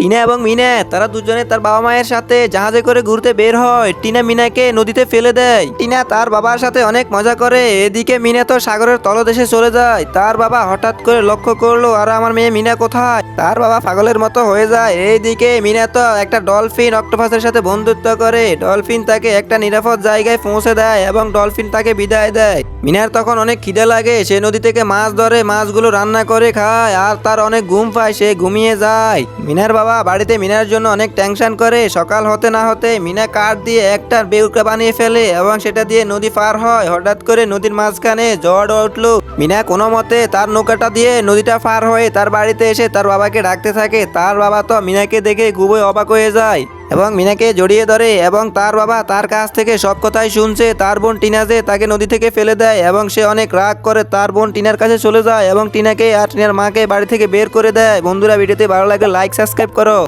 টিনা এবং মিনা, তারা দুজনে তার বাবা মায়ের সাথে জাহাজে করে ঘুরতে বের হয়। টিনা মিনাকে নদীতে ফেলে দেয়। টিনা তার বাবার সাথে অনেক মজা করে। এদিকে মিনা তো সাগরের তলদেশে চলে যায়। তার বাবা হঠাৎ করে লক্ষ্য করল, আর, আমার মেয়ে মিনা কোথায়? তার বাবা পাগলের মতো হয়ে যায়। এইদিকে মিনা তো একটা ডলফিন অক্টোপাসের সাথে বন্ধুত্ব করে। ডলফিন তাকে একটা নিরাপদ জায়গায় পৌঁছে দেয় এবং ডলফিন তাকে বিদায় দেয়। মিনার তখন অনেক খিদে লাগে। সে নদী থেকে মাছ ধরে, মাছগুলো রান্না করে খায়। আর তার অনেক ঘুম পায়। সে ঘুমিয়ে যায়। মিনার বাবা বাড়িতে মিনার জন্য অনেক টেনশন করে। সকাল হতে না হতে মিনা কাঠ দিয়ে একটা বেউকা বানিয়ে ফেলে এবং সেটা দিয়ে নদী পার হয়। হঠাৎ করে নদীর মাঝখানে ঝড় উঠল। মিনা কোনো মতে তার নৌকাটা দিয়ে নদীটা পার হয়ে তার বাড়িতে এসে তার বাবাকে ডাকতে থাকে। তার বাবা তো মিনাকে দেখে খুবই অবাক হয়ে যায়। এবং মিনাকে জড়িয়ে ধরে এবং তার বাবা তার কাছ থেকে সব কথাই শুনছে। তার বোন টিনা যে তাকে নদী থেকে ফেলে দেয় এবং সে অনেক রাগ করে তার বোন টিনার কাছে চলে যায় এবং টিনাকে আর টিনার মাকে বাড়ি থেকে বের করে দেয়। বন্ধুরা ভিডিওতে ভালো লাগে লাইক সাবস্ক্রাইব করো।